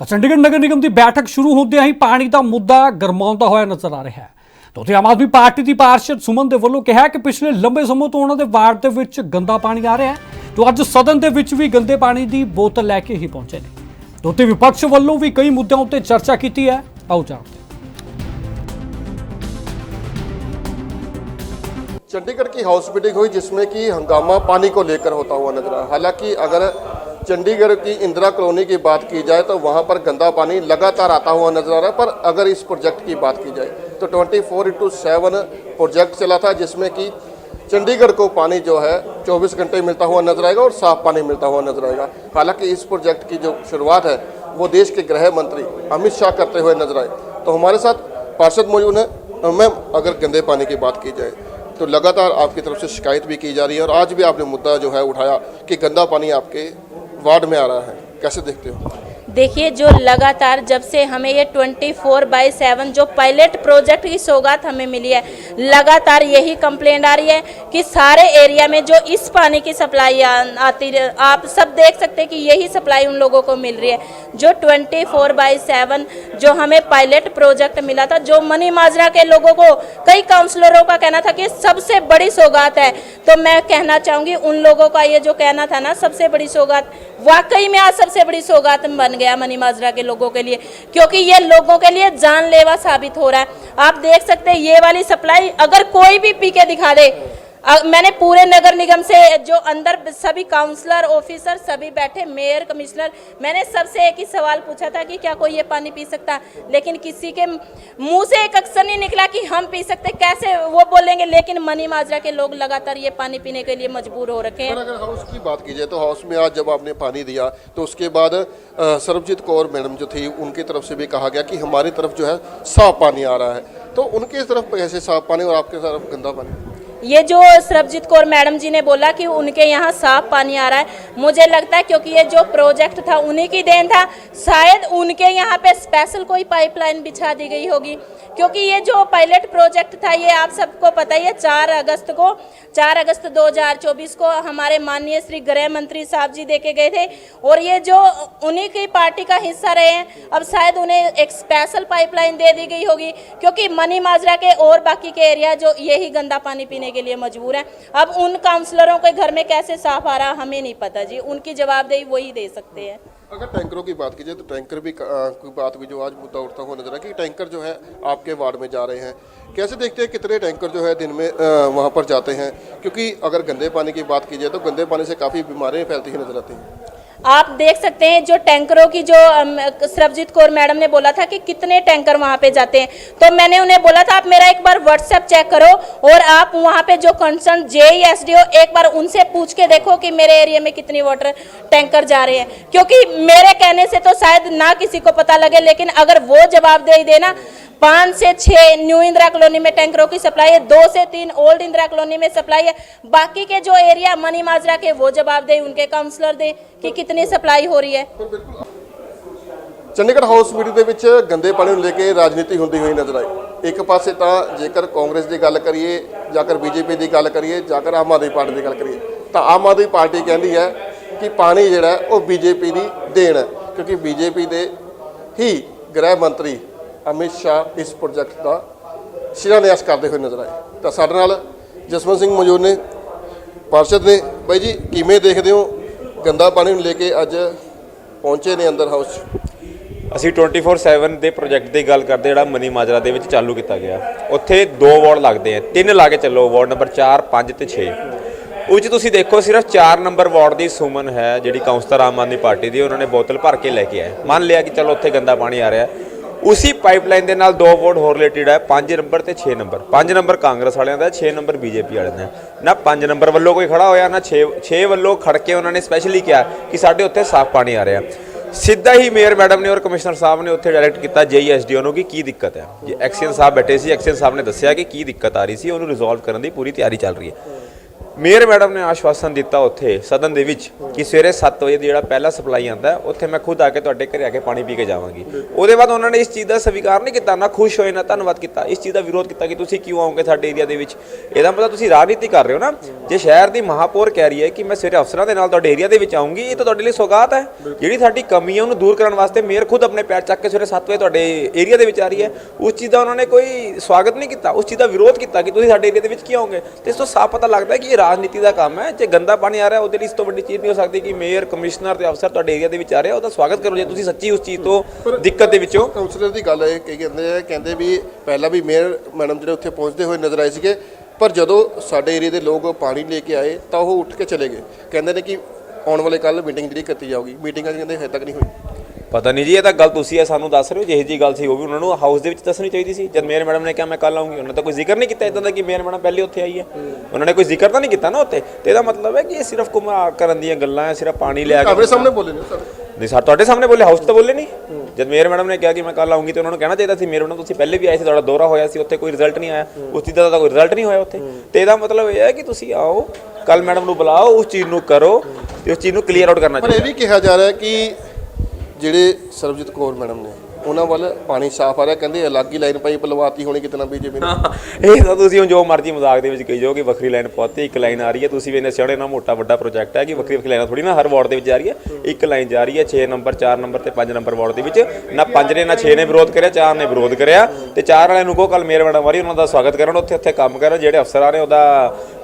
ਤਾਂ ਚੰਡੀਗੜ੍ਹ ਨਗਰ ਨਿਗਮ ਦੀ ਬੈਠਕ ਸ਼ੁਰੂ ਹੁੰਦਿਆਂ ਹੀ ਪਾਣੀ ਦਾ ਮੁੱਦਾ ਗਰਮਾਉਂਦਾ ਹੋਇਆ ਨਜ਼ਰ ਆ ਰਿਹਾ ਹੈ ਤਾਂ ਉੱਥੇ ਆਮ ਆਦਮੀ ਪਾਰਟੀ ਦੀ ਪਾਰਸ਼ਦ ਸੁਮਨ ਦੇ ਵੱਲੋਂ ਕਿਹਾ ਕਿ ਪਿਛਲੇ ਲੰਬੇ ਸਮੇਂ ਤੋਂ ਉਹਨਾਂ ਦੇ ਵਾਰਡ ਦੇ ਵਿੱਚ ਗੰਦਾ ਪਾਣੀ ਆ ਰਿਹਾ ਹੈ ਤਾਂ ਅੱਜ ਸਦਨ ਦੇ ਵਿੱਚ ਵੀ ਗੰਦੇ ਪਾਣੀ ਦੀ ਬੋਤਲ ਲੈ ਕੇ ਹੀ ਪਹੁੰਚੇ ਨੇ ਤਾਂ ਉੱਥੇ ਵਿਪਕਸ਼ ਵੱਲੋਂ ਵੀ ਕਈ ਮੁੱਦਿਆਂ ਉੱਤੇ ਚਰਚਾ ਕੀਤੀ ਹੈ ਆਓ ਜਾਣਦੇ ਹਾਂ। चंडीगढ़ की हाउस मीटिंग हुई जिसमें कि हंगामा पानी को लेकर होता हुआ नजर आया हालांकि अगर चंडीगढ़ की इंदिरा कॉलोनी की बात की जाए तो वहाँ पर गंदा पानी लगातार आता हुआ नज़र आ रहा है। पर अगर इस प्रोजेक्ट की बात की जाए तो 24 फोर इंटू सेवन प्रोजेक्ट चला था जिसमें कि चंडीगढ़ को पानी जो है 24 घंटे मिलता हुआ नज़र आएगा और साफ़ पानी मिलता हुआ नज़र आएगा। हालाँकि इस प्रोजेक्ट की जो शुरुआत है, वो देश के गृह मंत्री अमित शाह करते हुए नज़र आए। तो हमारे साथ पार्षद मौजूद है। मैम, अगर गंदे पानी की बात की जाए तो लगातार आपकी तरफ़ से शिकायत भी की जा रही है और आज भी आपने मुद्दा जो है उठाया कि गंदा पानी आपके वार्ड में आ रहा है। कैसे देखते हो? देखिए, जो लगातार जब से हमें ये 24 फोर बाई सेवन जो पायलट प्रोजेक्ट की सौगात हमें मिली है, लगातार यही कंप्लेंट आ रही है कि सारे एरिया में जो इस पानी की सप्लाई आ- आती रह- आप सब देख सकते हैं कि यही सप्लाई उन लोगों को मिल रही है। जो 24 फोर बाई सेवन जो हमें पायलट प्रोजेक्ट मिला था, जो मनी माजरा के लोगों को, कई काउंसलरों का कहना था कि सबसे बड़ी सौगात है। तो मैं कहना चाहूँगी, उन लोगों का ये जो कहना था ना, सबसे बड़ी सौगात, वाकई में आज सबसे बड़ी सौगात बन गया मनी माजरा के लोगों के लिए, क्योंकि ये लोगों के लिए जानलेवा साबित हो रहा है। आप देख सकते हैं, ये वाली सप्लाई अगर कोई भी पी के दिखा दे मैंने पूरे नगर निगम से जो अंदर सभी काउंसलर ऑफिसर सभी बैठे मेयर कमिश्नर मैंने सबसे एक ही सवाल पूछा था कि क्या कोई ये पानी पी सकता? लेकिन किसी के मुँह से एक अक्सर नहीं निकला कि हम पी सकते, कैसे वो बोलेंगे? लेकिन मनी माजरा के लोग लगातार ये पानी पीने के लिए मजबूर हो रखे हैं। अगर हाउस की बात की जाए तो हाउस में आज जब आपने पानी दिया तो उसके बाद सरबजीत कौर मैडम जो थी, उनकी तरफ़ से भी कहा गया कि हमारी तरफ़ जो है साफ़ पानी आ रहा है। तो उनकी तरफ़ कैसे साफ़ पानी और आपके तरफ़ गंदा पानी? ये जो सरबजीत कौर मैडम जी ने बोला कि उनके यहाँ साफ़ पानी आ रहा है, मुझे लगता है क्योंकि ये जो प्रोजेक्ट था, उन्हीं की देन था। शायद उनके यहाँ पे स्पेशल कोई पाइपलाइन बिछा दी गई होगी। क्योंकि ये जो पायलट प्रोजेक्ट था, ये आप सबको पता ही है, चार अगस्त को, चार अगस्त 2024 को हमारे माननीय श्री गृह मंत्री साहब जी देके गए थे। और ये जो उन्हीं की पार्टी का हिस्सा रहे हैं, अब शायद उन्हें एक स्पेशल पाइपलाइन दे दी गई होगी। क्योंकि मनी माजरा के और बाकी के एरिया जो, यही गंदा पानी पीने के लिए मजबूर हैं। अब उन काउंसलरों के घर में कैसे साफ़ आ रहा हमें नहीं पता जी। उनकी जवाबदेही वही दे सकते हैं। अगर टैंकरों की बात की जाए तो टैंकर भी अ, कोई बात भी जो आज मुद्दा उठता हुआ नज़र है कि टैंकर जो है आपके वार्ड में जा रहे हैं। कैसे देखते हैं कितने टैंकर जो है दिन में वहाँ पर जाते हैं? क्योंकि अगर गंदे पानी की बात की जाए तो गंदे पानी से काफ़ी बीमारियाँ फैलती हुई नज़र आती हैं। आप देख सकते हैं जो टैंकरों की जो सरबजीत कौर मैडम ने बोला था कि कितने टैंकर वहाँ पे जाते हैं। तो मैंने उन्हें बोला था, आप मेरा एक बार व्हाट्सएप चेक करो और आप वहाँ पे जो concern J S D O एक बार उनसे पूछ के देखो कि मेरे एरिया में कितनी वाटर टैंकर जा रहे हैं। क्योंकि मेरे कहने से तो शायद ना किसी को पता लगे, लेकिन अगर वो जवाबदेही देना पाँच से छः न्यू इंदिरा कॉलोनी में टैंकरों की सप्लाई है दो से तीन ओल्ड इंदिरा कॉलोनी में सप्लाई है बाकी के जो एरिया मनी माजरा के वो जवाब दे उनके काउंसलर दे कि कितनी सप्लाई हो रही है ਚੰਡੀਗੜ੍ਹ ਹਾਊਸ ਮੀਟਿੰਗ ਦੇ ਵਿੱਚ ਗੰਦੇ ਪਾਣੀ ਨੂੰ ਲੈ ਕੇ ਰਾਜਨੀਤੀ ਹੁੰਦੀ ਹੋਈ ਨਜ਼ਰ ਆਈ ਇੱਕ ਪਾਸੇ ਤਾਂ ਜੇਕਰ ਕਾਂਗਰਸ ਦੀ ਗੱਲ ਕਰੀਏ ਜਾਕਰ ਬੀਜੇਪੀ ਦੀ ਗੱਲ ਕਰੀਏ ਜਾਕਰ ਆਮ ਆਦਮੀ ਪਾਰਟੀ ਦੀ ਗੱਲ ਕਰੀਏ ਤਾਂ ਆਮ ਆਦਮੀ ਪਾਰਟੀ ਕਹਿੰਦੀ ਹੈ ਕਿ ਪਾਣੀ ਜਿਹੜਾ ਹੈ ਉਹ ਬੀਜੇਪੀ ਦੀ ਦੇਣ ਹੈ ਕਿਉਂਕਿ ਬੀਜੇਪੀ ਦੇ ਹੀ ਗ੍ਰਹਿ ਮੰਤਰੀ ਅਮਿਤ ਸ਼ਾਹ ਇਸ ਪ੍ਰੋਜੈਕਟ ਦਾ ਸ਼ਿਲਾਨਿਆਸ ਕਰਦੇ ਹੋਏ ਨਜ਼ਰ ਆਏ। ਤਾਂ ਸਾਡੇ ਨਾਲ ਜਸਵੰਤ ਸਿੰਘ ਮੌਜੂਦ ਨੇ, ਪਾਰਸ਼ਦ ਨੇ। ਬਾਈ ਜੀ, ਕਿਵੇਂ ਦੇਖਦੇ ਹੋ? ਗੰਦਾ ਪਾਣੀ ਨੂੰ ਲੈ ਕੇ ਅੱਜ ਪਹੁੰਚੇ ਨੇ ਅੰਦਰ ਹਾਊਸ 'ਚ। ਅਸੀਂ 24/7 ਦੇ ਪ੍ਰੋਜੈਕਟ ਦੀ ਗੱਲ ਕਰਦੇ ਜਿਹੜਾ ਮਨੀ ਮਾਜਰਾ ਦੇ ਵਿੱਚ ਚਾਲੂ ਕੀਤਾ ਗਿਆ। ਉੱਥੇ ਦੋ ਵਾਰਡ ਲੱਗਦੇ ਆ। ਤਿੰਨ ਲਾ ਕੇ ਚੱਲੋ, ਵਾਰਡ ਨੰਬਰ 4 5 ਤੇ 6 ਉਹ 'ਚ ਤੁਸੀਂ ਦੇਖੋ, ਸਿਰਫ 4 ਨੰਬਰ ਵਾਰਡ ਦੀ ਸੁਮਨ ਹੈ, ਜਿਹੜੀ ਕਾਉਂਸਲਰ ਆਮ ਆਦਮੀ ਪਾਰਟੀ ਦੀ, ਉਹਨਾਂ ਨੇ ਬੋਤਲ ਭਰ ਕੇ ਲੈ ਕੇ ਆਏ। ਮੰਨ ਲਿਆ ਕਿ ਚਲੋ ਉੱਥੇ ਗੰਦਾ ਪਾਣੀ ਆ ਰਿਹਾ। ਉਸੀ ਪਾਈਪਲਾਈਨ ਦੇ ਨਾਲ ਦੋ ਵੋਟ ਹੋਰ ਰਿਲੇਟਡ ਹੈ 5 ਨੰਬਰ ਤੇ 6 ਨੰਬਰ। 5 ਨੰਬਰ ਕਾਂਗਰਸ ਵਾਲਿਆਂ ਦਾ 6 ਨੰਬਰ ਬੀਜੇਪੀ ਵਾਲਿਆਂ ਦਾ। ਨਾ 5 ਨੰਬਰ ਵੱਲੋਂ ਕੋਈ ਖੜਾ ਹੋਇਆ, ਨਾ 6 6 ਵੱਲੋਂ ਖੜ ਕੇ ਉਹਨਾਂ ਨੇ ਸਪੈਸ਼ਲੀ ਕਿਹਾ ਕਿ ਸਾਡੇ ਉੱਥੇ ਸਾਫ਼ ਪਾਣੀ ਆ ਰਿਹਾ। ਸਿੱਧਾ ਹੀ ਮੇਅਰ ਮੈਡਮ ਨੇ ਔਰ ਕਮਿਸ਼ਨਰ ਸਾਹਿਬ ਨੇ ਉੱਥੇ ਡਾਇਰੈਕਟ ਕੀਤਾ ਜੀਐਸਡੀਓ ਨੂੰ ਕਿ ਕੀ ਦਿੱਕਤ ਹੈ। ਜੇ ਐਕਸੀਅਨ ਸਾਹਿਬ ਬੈਠੇ ਸੀ, ਐਕਸੀਅਨ ਸਾਹਿਬ ਨੇ ਦੱਸਿਆ ਕਿ ਕੀ ਦਿੱਕਤ ਆ ਰਹੀ ਸੀ, ਉਹਨੂੰ ਰਿਜ਼ੋਲਵ ਕਰਨ ਦੀ ਪੂਰੀ ਤਿਆਰੀ ਚੱਲ ਰਹੀ ਹੈ। ਮੇਅਰ ਮੈਡਮ ਨੇ ਆਸ਼ਵਾਸਨ ਦਿੱਤਾ ਉੱਥੇ, ਸਦਨ ਦੇ ਵਿੱਚ, ਕਿ ਸਵੇਰੇ 7 ਵਜੇ ਜਿਹੜਾ ਪਹਿਲਾ ਸਪਲਾਈ ਆਂਦਾ ਉੱਥੇ ਮੈਂ ਖੁਦ ਆ ਕੇ ਤੁਹਾਡੇ ਘਰੇ ਆ ਕੇ ਪਾਣੀ ਪੀ ਕੇ ਜਾਵਾਂਗੀ। ਉਹਦੇ ਬਾਅਦ ਉਹਨਾਂ ਨੇ ਇਸ ਚੀਜ਼ ਦਾ ਸਵੀਕਾਰ ਨਹੀਂ ਕੀਤਾ, ਨਾ ਖੁਸ਼ ਹੋਏ, ਨਾ ਧੰਨਵਾਦ ਕੀਤਾ। ਇਸ ਚੀਜ਼ ਦਾ ਵਿਰੋਧ ਕੀਤਾ ਕਿ ਤੁਸੀਂ ਕਿਉਂ ਆਉਂਗੇ ਸਾਡੇ ਏਰੀਆ ਦੇ ਵਿੱਚ? ਇਹਦਾ ਮਤਲਬ ਤੁਸੀਂ ਰਾਜਨੀਤੀ ਕਰ ਰਹੇ ਹੋ ਨਾ। ਜੇ ਸ਼ਹਿਰ ਦੀ ਮਹਾਪੌਰ ਕਹਿ ਰਹੀ ਹੈ ਕਿ ਮੈਂ ਸਵੇਰੇ ਅਫਸਰਾਂ ਦੇ ਨਾਲ ਤੁਹਾਡੇ ਏਰੀਆ ਦੇ ਵਿੱਚ ਆਉਂਗੀ, ਇਹ ਤਾਂ ਤੁਹਾਡੇ ਲਈ ਸੌਗਾਤ ਹੈ। ਜਿਹੜੀ ਸਾਡੀ ਕਮੀ ਹੈ, ਉਹਨੂੰ ਦੂਰ ਕਰਨ ਵਾਸਤੇ ਮੇਅਰ ਖੁਦ ਆਪਣੇ ਪੈਰ ਚੱਕ ਕੇ ਸਵੇਰੇ 7 ਵਜੇ ਤੁਹਾਡੇ ਏਰੀਆ ਦੇ ਵਿੱਚ ਆ ਰਹੀ ਹੈ। ਉਸ ਚੀਜ਼ ਦਾ ਉਹਨਾਂ ਨੇ ਕੋਈ ਸਵਾਗਤ ਨਹੀਂ ਕੀਤਾ। ਉਸ ਚੀਜ਼ ਦਾ ਵਿਰੋਧ ਕੀਤਾ ਕਿ ਤੁਸੀਂ ਸਾਡੇ ਏਰੀਆ ਦੇ ਵਿੱਚ ਕਿਉਂ ਆਉਂਗੇ ਤੇ ਇਸ ਤੋਂ ਸਾਫ਼ ਪਤਾ ਲੱਗਦਾ ਹੈ ਕਿ ਰਾਜਨੀਤੀ ਦਾ ਕੰਮ ਹੈ ਜੇ ਗੰਦਾ ਪਾਣੀ ਆ ਰਿਹਾ ਉਹਦੇ ਲਈ ਇਸ ਤੋਂ ਵੱਡੀ ਚੀਜ਼ ਨਹੀਂ ਹੋ ਸਕਦੀ ਕਿ ਮੇਅਰ ਕਮਿਸ਼ਨਰ ਤੇ ਅਫਸਰ ਤੁਹਾਡੇ ਏਰੀਆ ਦੇ ਵਿੱਚ ਆ ਰਿਹਾ ਉਹਦਾ ਸਵਾਗਤ ਕਰੋ ਜੇ ਤੁਸੀਂ ਸੱਚੀ ਉਸ ਚੀਜ਼ ਤੋਂ ਦਿੱਕਤ ਦੇ ਵਿੱਚੋਂ। ਕਾਉਂਸਲਰ ਦੀ ਗੱਲ ਹੈ ਕਿ ਕਹਿੰਦੇ ਆ ਕਹਿੰਦੇ ਵੀ ਪਹਿਲਾਂ ਵੀ ਮੇਅਰ ਮੈਡਮ ਜਿਹੜੇ ਉੱਥੇ ਪਹੁੰਚਦੇ ਹੋਏ ਨਜ਼ਰ ਆਏ ਸੀਗੇ ਪਰ ਜਦੋਂ ਸਾਡੇ ਏਰੀਆ ਦੇ ਲੋਕ ਪਾਣੀ ਲੈ ਕੇ ਆਏ ਤਾਂ ਉਹ ਉੱਠ ਕੇ ਚਲੇ ਗਏ। ਕਹਿੰਦੇ ਨੇ ਕਿ ਆਉਣ ਵਾਲੇ ਕੱਲ ਮੀਟਿੰਗ ਜਿਹੜੀ ਕੀਤੀ ਜਾਊਗੀ। ਮੀਟਿੰਗ ਅੱਜ ਕਹਿੰਦੇ ਹਜੇ ਤੱਕ ਨਹੀਂ ਹੋਈ। ਪਤਾ ਨਹੀਂ ਜੀ ਇਹ ਤਾਂ ਗੱਲ ਤੁਸੀਂ ਆ ਸਾਨੂੰ ਦੱਸ ਰਹੇ ਹੋ ਜਿਹੀ ਜੀ ਗੱਲ ਸੀ ਉਹ ਵੀ ਉਹਨਾਂ ਨੂੰ ਹਾਊਸ ਦੇ ਵਿੱਚ ਦੱਸਣੀ ਚਾਹੀਦੀ ਸੀ। ਜਦ ਮੇਅਰ ਮੈਡਮ ਨੇ ਕਿਹਾ ਮੈਂ ਕੱਲ ਆਉਂਗੀ ਉਹਨਾਂ ਤਾਂ ਕੋਈ ਜ਼ਿਕਰ ਨਹੀਂ ਕੀਤਾ ਇਦਾਂ ਦਾ ਕਿ ਮੇਅਰ ਮੈਡਮ ਪਹਿਲੇ ਉੱਥੇ ਆਈ ਹੈ। ਉਹਨਾਂ ਨੇ ਕੋਈ ਜ਼ਿਕਰ ਤਾਂ ਨਹੀਂ ਕੀਤਾ ਨਾ ਉੱਥੇ? ਤੇ ਇਹਦਾ ਮਤਲਬ ਹੈ ਕਿ ਇਹ ਸਿਰਫ ਘੁਮਾ ਕਰਨ ਦੀਆਂ ਗੱਲਾਂ ਹੈ ਸਿਰਫ ਪਾਣੀ ਲਿਆ ਕੇ ਸਾਹਮਣੇ ਬੋਲੇ ਨੇ ਸਾਡੇ ਨਹੀਂ ਸਰ ਤੁਹਾਡੇ ਸਾਹਮਣੇ ਬੋਲੇ ਹਾਊਸ ਤਾਂ ਬੋਲੇ ਨਹੀਂ? ਜਦ ਮੇਅਰ ਮੈਡਮ ਨੇ ਕਿਹਾ ਕਿ ਮੈਂ ਕੱਲ ਆਉਂਗੀ ਤੇ ਉਹਨਾਂ ਨੂੰ ਕਹਿਣਾ ਚਾਹੀਦਾ ਸੀ ਮੇਅਰ ਮੈਡਮ ਤੁਸੀਂ ਪਹਿਲੇ ਵੀ ਆਏ ਸੀ ਤੁਹਾਡਾ ਦੌਰਾ ਹੋਇਆ ਸੀ ਉੱਥੇ ਕੋਈ ਰਿਜ਼ਲਟ ਨਹੀਂ ਆਇਆ। ਉਸ ਚੀਜ਼ ਦਾ ਤਾਂ ਕੋਈ ਰਿਜ਼ਲਟ ਨਹੀਂ ਹੋਇਆ ਉੱਥੇ। ਤੇ ਇਹਦਾ ਮਤਲਬ ਇਹ ਹੈ ਕਿ ਤੁਸੀਂ ਆਓ ਕੱਲ ਮੈਡਮ ਨੂੰ ਬੁਲਾਓ ਉਸ ਚੀਜ਼ ਨੂੰ ਕਰੋ ਤੇ ਉਸ ਚੀਜ਼ ਨੂੰ ਕਲੀਅਰ ਆਊਟ ਕਰਨਾ ਪਰ ਚਾਹੀਦਾ। ਇਹ ਵੀ ਕਿਹਾ ਜਾ ਰਿਹਾ ਕਿ ਜਿਹੜੇ ਸਰਬਜੀਤ ਕੌਰ ਮੈਡਮ ਨੇ ਉਹਨਾਂ ਵੱਲ ਪਾਣੀ ਸਾਫ਼ ਆ ਰਿਹਾ ਕਹਿੰਦੇ ਅਲੱਗ ਹੀ ਲਾਈਨ ਪਾਈਪ ਲਵਾਤੀ ਹੋਣੀ ਕਿਤਨਾ ਬੀਜੇਪੀ ਨੇ ਇਹ ਤਾਂ ਤੁਸੀਂ ਹੁਣ ਜੋ ਮਰਜ਼ੀ ਮਜ਼ਾਕ ਦੇ ਵਿੱਚ ਕਹੀ ਜਾਓ ਕਿ ਵੱਖਰੀ ਲਾਈਨ ਪਾਤੀ ਇੱਕ ਲਾਈਨ ਆ ਰਹੀ ਹੈ। ਤੁਸੀਂ ਵੀ ਇਹਨੇ ਸਿਆਣੇ ਨਾਲ ਮੋਟਾ ਵੱਡਾ ਪ੍ਰੋਜੈਕਟ ਹੈ ਕਿ ਵੱਖਰੀ ਵੱਖਰੀ ਲਾਈਨਾਂ ਥੋੜੀ ਨਾ ਹਰ ਵਾਰਡ ਦੇ ਵਿੱਚ ਜਾ ਰਹੀ ਹੈ। ਇੱਕ ਲਾਈਨ ਜਾ ਰਹੀ ਹੈ 6 ਨੰਬਰ 4 ਨੰਬਰ ਤੇ 5 ਨੰਬਰ ਵਾਰਡ ਦੇ ਵਿੱਚ। ਨਾ 5 ਨੇ ਨਾ 6 ਨੇ ਵਿਰੋਧ ਕਰਿਆ 4 ਨੇ ਵਿਰੋਧ ਕਰਿਆ। ਤੇ 4 ਵਾਲਿਆਂ ਨੂੰ ਕਹੋ ਕੱਲ ਮੇਰ ਮੈਡਮ ਵਾਰੀ ਉਹਨਾਂ ਦਾ ਸਵਾਗਤ ਕਰਨ ਉੱਥੇ ਉੱਥੇ ਕੰਮ ਕਰਨ ਜਿਹੜੇ ਅਫਸਰ ਆ ਨੇ ਉਹਦਾ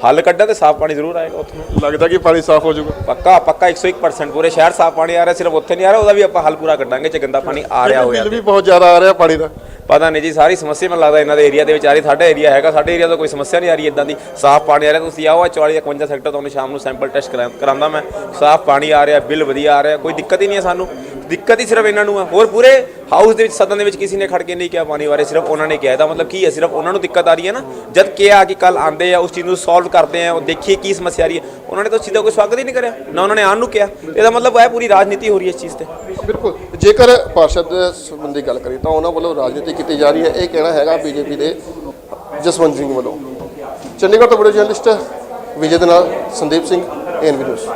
ਹੱਲ ਕੱਢਣ ਤੇ ਸਾਫ਼ ਪਾਣੀ ਜ਼ਰੂਰ ਆਏਗਾ ਉੱਥੇ ਨੂੰ। ਲੱਗਦਾ ਕਿ ਪਾਣੀ ਸਾਫ਼ ਹੋ ਜਾਊਗਾ। ਪੱਕਾ ਪੱਕਾ 101% ਪੂਰੇ ਸ਼ਹਿਰ ਸਾਫ਼ ਪਾਣੀ ਆ ਰਿਹਾ ਸਿਰਫ ਉੱਥੇ ਨਹੀਂ ਆ ਰਿਹਾ ਉਹਦਾ ਵੀ ਆਪਾਂ ਹੱਲ ਪੂਰਾ ਕੱਢਾਂਗੇ ਜੇ ਗੰਦਾ ਪਾਣੀ ਆ ਰਿਹਾ ਹੋਇਆ ਬਿੱਲ ਵੀ ਬਹੁਤ ਜ਼ਿਆਦਾ ਆ ਰਿਹਾ ਪਾਣੀ ਦਾ। ਪਤਾ ਨਹੀਂ ਜੀ, ਸਾਰੀ ਸਮੱਸਿਆ ਮੈਨੂੰ ਲੱਗਦਾ ਇਹਨਾਂ ਦੇ ਏਰੀਆ ਦੇ ਵਿੱਚ ਆ ਰਹੀ, ਸਾਡਾ ਏਰੀਆ ਹੈਗਾ, ਸਾਡੇ ਏਰੀਆ ਤੋਂ ਕੋਈ ਸਮੱਸਿਆ ਨਹੀਂ ਆ ਰਹੀ ਇਦਾਂ ਦੀ। ਸਾਫ਼ ਪਾਣੀ ਆ ਰਿਹਾ, ਤੁਸੀਂ ਆਓ 44 51 ਸੈਕਟਰ ਤੁਹਾਨੂੰ ਸ਼ਾਮ ਨੂੰ ਸੈਂਪਲ ਟੈਸਟ ਕਰਾਉਂਦਾ ਮੈਂ। ਸਾਫ਼ ਪਾਣੀ ਆ ਰਿਹਾ, ਬਿੱਲ ਵਧੀਆ ਆ ਰਿਹਾ, ਕੋਈ ਦਿੱਕਤ ਹੀ ਨਹੀਂ ਹੈ ਸਾਨੂੰ। ਦਿੱਕਤ ਹੀ ਸਿਰਫ ਇਹਨਾਂ ਨੂੰ ਆ। ਹੋਰ ਪੂਰੇ ਹਾਊਸ ਦੇ ਵਿੱਚ, ਸਦਨ ਦੇ ਵਿੱਚ ਕਿਸੇ ਨੇ ਖੜ ਕੇ ਨਹੀਂ ਕਿਹਾ ਪਾਣੀ ਬਾਰੇ, ਸਿਰਫ ਉਹਨਾਂ ਨੇ ਕਿਹਾ ਇਹਦਾ ਮਤਲਬ ਕੀ ਹੈ? ਸਿਰਫ ਉਹਨਾਂ ਨੂੰ ਦਿੱਕਤ ਆ ਰਹੀ ਹੈ ਨਾ? ਜਦ ਕਿਹਾ ਕਿ ਕੱਲ ਆਂਦੇ ਆ, ਉਸ ਚੀਜ਼ ਨੂੰ ਸੋਲਵ ਕਰਦੇ ਆ, ਉਹ ਦੇਖੀਏ ਕੀ ਸਮੱਸਿਆ ਆ ਰਹੀ ਹੈ। ਉਹਨਾਂ ਨੇ ਤਾਂ ਉਸ ਚੀਜ਼ ਦਾ ਕੋਈ ਸਵਾਗਤ ਹੀ ਨਹੀਂ ਕਰਿਆ, ਨਾ ਉਹਨਾਂ ਨੇ ਆਉਣ ਨੂੰ ਕਿਹਾ। ਇਹਦਾ ਮਤਲਬ ਹੈ ਪੂਰੀ ਰਾਜਨੀਤੀ ਹੋ ਰਹੀ ਹੈ ਇਸ ਚੀਜ਼ ਤੇ। ਬਿਲਕੁਲ। ਜੇਕਰ ਪਾਰਸ਼ਦ ਸੰਬੰਧੀ ਗੱਲ ਕਰੀ ਤਾਂ ਉਹਨਾਂ ਵੱਲੋਂ ਰਾਜਨੀਤੀ ਕੀਤੀ ਜਾ ਰਹੀ ਹੈ। ਇਹ ਕਹਿਣਾ ਹੈਗਾ ਬੀਜੇਪੀ ਦੇ ਜਸਵੰਤ ਸਿੰਘ ਵੱਲੋਂ। ਚੰਡੀਗੜ੍ਹ ਤੋਂ ਬੜੇ ਜਰਨਲਿਸਟ ਵਿਜੇ ਦੇ ਨਾਲ ਸੰਦੀਪ ਸਿੰਘ ਐਨਵੀ ਨਿਊਜ਼